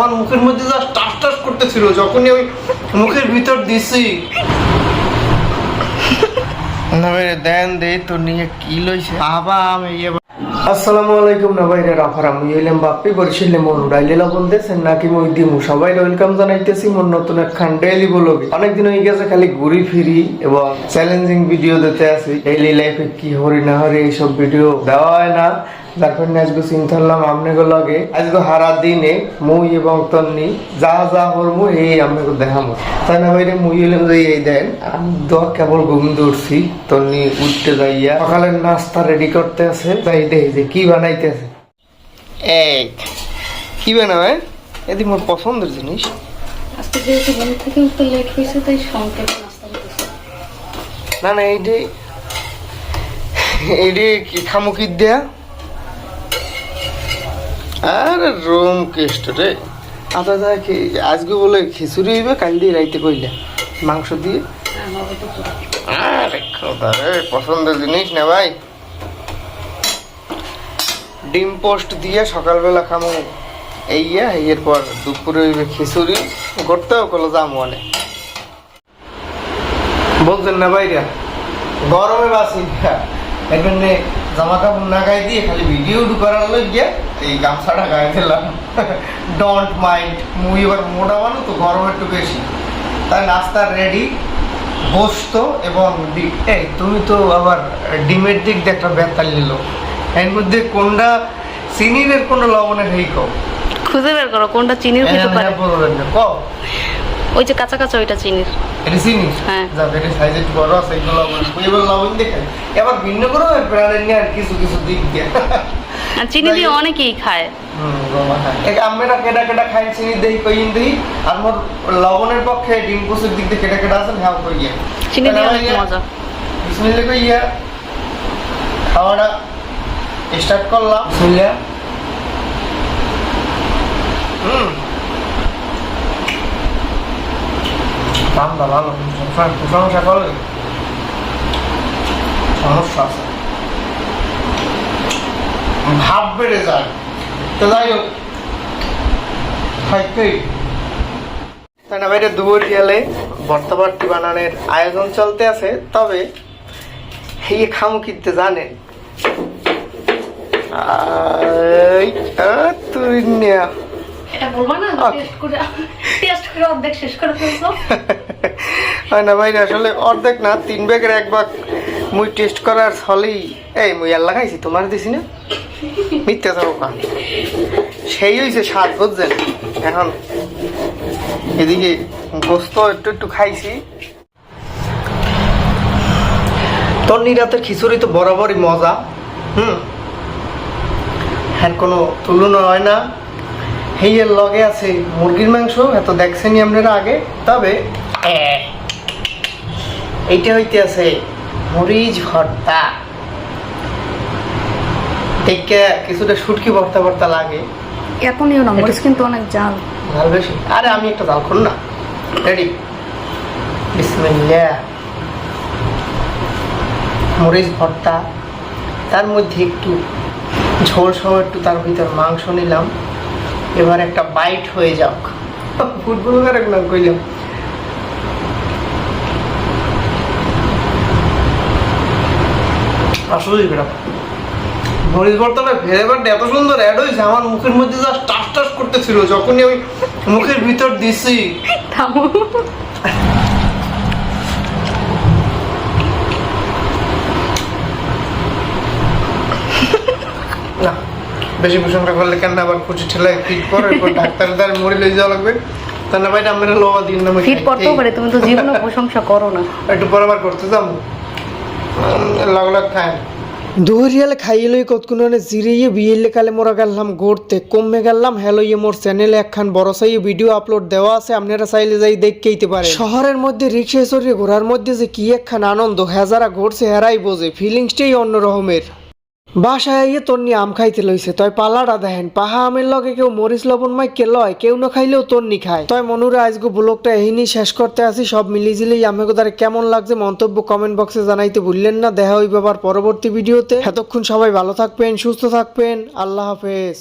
আমার মুখের মধ্যে টাস টাস করতেছিল যখনই ওই মুখের ভিতর দিছি। দেন দে তো নিয়ে কি লইছে? আবা আমি আসসালামু আলাইকুম না ভাই রাফার আমি হইলাম বাপ্পি বরিশালে মন নাকি মই দিমু? সবাই ওয়েলকাম জানাইতেছি মোর নতুন একখান ডেইলি ব্লগে অনেকদিন হয়ে গেছে খালি ঘুরি ফিরি এবং চ্যালেঞ্জিং ভিডিও দিতে আছি। ডেইলি লাইফে কি হরি না হরি এইসব ভিডিও দেওয়া হয় না। যার কারণে আজকে চিন্তা করলাম আপনাকে লগে আজকে হারা দিনে মুই এবং তন্নি যা যা হরমু এই আপনাকে দেখামু। তাই না ভাইরে মুই হইলাম যে এই দেন আমি তো কেবল ঘুম দৌড়ছি তন্নি উঠতে যাইয়া সকালের নাস্তা রেডি করতে আছে তাই দেখি যে কি বানাইতেছে এই কি বানাবে এদি মোর পছন্দের জিনিস। আজকে যেহেতু ঘুম থেকে উঠতে লেট হয়েছে তাই সংক্ষেপে নাস্তা না না এইটি এইটি কি খামু কি দেয়া? আরে রুম কেষ্ট রে। আচ্ছা দা কি আজকে বলে খিচুড়ি হইবে কাল দিয়ে রাইতে কইলা। মাংস দিয়ে। পুরো আরে খোদা রে, পছন্দের জিনিস না ভাই। ডিম পোস্ট দিয়ে সকালবেলা খামু। এইয়া এরপর দুপুরে হইবে খিচুড়ি। করতেও কলো যাম অনেক। বলছেন না ভাইরা, গরমে বাসি। এখানে জামা কাপড় না গায়ে দিয়ে খালি ভিডিও করার গিয়ে এই গামছাটা গায়ে দিলাম। ডোন্ট মাইন্ড মুই এবার মোটা মানুষ তো গরম একটু বেশি। তাই নাস্তা রেডি গোস্ত এবং এই তুমি তো আবার ডিমের দিক দিয়ে একটা বেতাল নিল। এর মধ্যে কোনটা চিনির কোনটা লবণের হেই কও? খুঁজে বের করো কোনটা চিনির খেতে পারে? হ্যাঁ, বলবেন না কও? ওই যে কাঁচা কাঁচা ওইটা চিনির এটা চিনি? হ্যাঁ। যা এটা সাইজ একটু বড় আছে এগুলো লবণ এবার লবণ দেখেন এবার ভিন্ন করে প্রাণের নিয়ে আর কিছু কিছু দিক দিয়ে। আর চিনি দিয়ে অনেকেই খায়। হুম, গোমা খায়। এক আম্মেরা কেডা কেডা খাই চিনি দেই কইন দেই আর মোর লবণের পক্ষে ডিম কুসুর দিক দিয়ে কেডা কেডা আছেন হ্যাঁ কইয়া। চিনি দিয়ে অনেক মজা। বিসমিল্লাহ কইয়া। খাওয়াটা স্টার্ট করলাম। বিসমিল্লাহ। হুম। দামটা ভালো সবসময় প্রশংসা করলে সমস্যা আছে ভাব বেড়ে যায়। তো যাই হোক খাইতেই। তাই না বাইরে দুপুর গেলে বর্তাবার্তি বানানোর আয়োজন চলতে আছে। তবে এই খামু কিনতে জানেন তুই নিয়া। এটা বলবা না? টেস্ট করে টেস্ট করে অর্ধেক শেষ করে ফেলছো। হয় না ভাই, আসলে অর্ধেক না, তিন ব্যাগের এক ভাগ। মুই টেস্ট করার ফলেই এই, মুই আর লাগাইছি তোমার দিছি না? মিথ্যা কা সেই হয়েছে স্বাদ, বুঝছেন? এখন এদিকে গোস্ত একটু একটু খাইছি। তন্নি রাতের খিচুড়ি তো বরাবরই মজা, হুম? হ্যাঁ কোনো তুলনা হয় না। হেইয়ের লগে আছে মুরগির মাংস, এত দেখছেনি আপনারা আগে। তবে এইটা হইতে আছে মরিচ ভর্তা। দেখে কিছুটা শুটকি ভর্তা ভর্তা লাগে। এত নিও না মরিচ কিন্তু অনেক জাল। ঝাল বেশি। আরে আমি একটা জাল না। রেডি বিসমিল্লাহ। মরিচ ভর্তা। তার মধ্যে একটু ঝোল সহ একটু তার ভিতর মাংস নিলাম। এবার একটা বাইট হয়ে যাক। ফুটবল করে না কইলাম। আসলে বেড়া মরিচ ভর্তাটা ফ্লেভারটা এত সুন্দর অ্যাড হয়েছে আমার মুখের মধ্যে জাস্ট টাস টাস করতেছিল যখনই আমি মুখের ভিতর দিছি। থামো। না বেশি প্রশংসা করলে কেন আবার কুচি ঠেলে ফিট করে? ডাক্তারের দ্বারা মরে লই যাওয়া লাগবে। তা না ভাই আমরা লোয়া দিন না ফিট করতেও পারে তুমি তো জীবনে প্রশংসা করো না। একটু পর আবার করতে যাব। লাগ লাগ খায়। দুহরিয়ালে খাইয়ে লই কতক্ষণে জিরিয়ে বিয়েলে কালে মোরা গেলাম ঘুরতে। কমে গেলাম হ্যালো ইয়ে মোর চ্যানেলে একখান বড় সাই ভিডিও আপলোড দেওয়া আছে, আপনারা চাইলে যাই দেখতেইতে পারেন। শহরের মধ্যে রিক্সা চড়িয়ে ঘোরার মধ্যে যে কি একখান আনন্দ, হেজারা ঘুরছে, হেরাই বোঝে ফিলিংসটাই অন্য রকমের। বাসায় আইয়ে তোর নিয়ে আম খাইতে লইছে। তয় পালাটা দেখেন, পাহা আমের লগে কেউ মরিচ, লবণ মাই কে লয়, কেউ না খাইলেও তোর নি খায়। তয় মনুরা আজকে ব্লগটা এহিনি শেষ করতে আসি, সব মিলিজিলেই আমাকে দ্বারা কেমন লাগছে মন্তব্য কমেন্ট বক্সে জানাইতে ভুললেন না। দেখা হইবে আবার পরবর্তী ভিডিওতে। এতক্ষণ সবাই ভালো থাকবেন, সুস্থ থাকবেন। আল্লাহ হাফেজ।